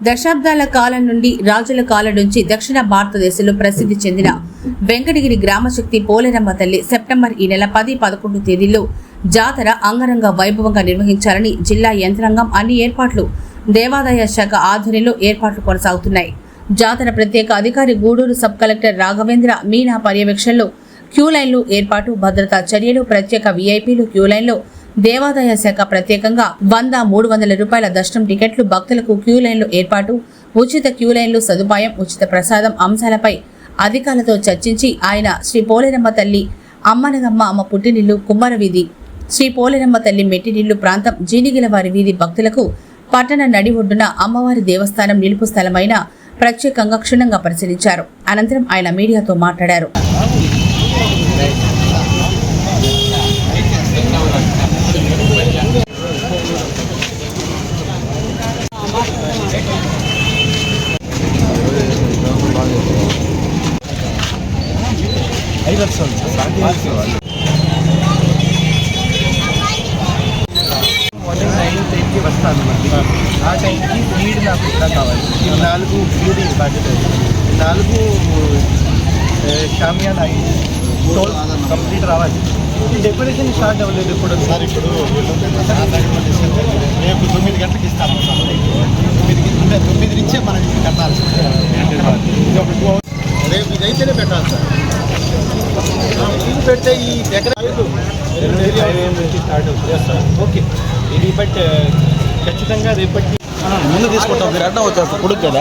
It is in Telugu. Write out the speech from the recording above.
దశాబ్దాల కాలం నుండి రాజుల కాలం నుంచి దక్షిణ భారతదేశంలో ప్రసిద్ధి చెందిన వెంకటగిరి గ్రామశక్తి పోలేరమ్మ తల్లి సెప్టెంబర్ ఈ నెల పది పదకొండు తేదీల్లో జాతర అంగరంగ వైభవంగా నిర్వహించాలని జిల్లా యంత్రాంగం అన్ని ఏర్పాట్లు దేవాదాయ శాఖ ఆధ్వర్యంలో ఏర్పాట్లు కొనసాగుతున్నాయి. జాతర ప్రత్యేక అధికారి గూడూరు సబ్ కలెక్టర్ రాఘవేంద్ర మీనా పర్యవేక్షణలో క్యూ లైన్లు ఏర్పాటు భద్రతా చర్యలు ప్రత్యేక వీఐపీలు క్యూ లైన్లో దేవాదాయ శాఖ ప్రత్యేకంగా వంద మూడు వందల రూపాయల దర్శనం టికెట్లు భక్తులకు క్యూ లైన్లు ఏర్పాటు ఉచిత క్యూ లైన్లు సదుపాయం ఉచిత ప్రసాదం అంశాలపై అధికారులతో చర్చించి ఆయన శ్రీ పోలేరమ్మ తల్లి అమ్మనగమ్మ అమ్మ పుట్టినిల్లు కుమ్మర వీధి శ్రీ పోలేరమ్మ తల్లి మెట్టినిల్లు ప్రాంతం జీనిగిలవారి వీధి భక్తులకు పట్టణ నడి ఒడ్డున అమ్మవారి దేవస్థానం నిలుపు స్థలమైన ప్రత్యేకంగా క్షుణ్ణంగా పరిశీలించారు. అనంతరం ఆయన మీడియాతో మాట్లాడారు. మార్నింగ్ నైన్ టెన్కి వస్తాను మళ్ళీ. ఆ టైంకి వీడ్ నాకు ఇక్కడ కావాలి. ఈ నాలుగు వీడి బాధ్యత ఈ నాలుగు షామియానా టోల్ కంప్లీట్ రావాలి. డెకరేషన్ స్టార్ట్ అవ్వలేదు ఇప్పుడు. సార్ ఇప్పుడు రేపు తొమ్మిది గంటలకు ఇస్తాము సార్ తొమ్మిది అంటే తొమ్మిది నుంచే మనం ఇది కట్టాలి సార్ ఇది ఒక టూ అవర్స్ రేపు ఇది అయితేనే పెట్టాలి సార్. ఇది పెడితే ఈ దగ్గర నుంచి స్టార్ట్ అవుతుంది సార్ ఓకే. ఇది బట్ ఖచ్చితంగా రేపటి ముందు తీసుకుంటాం. మీరు అడ్డం కొడుకు కదా.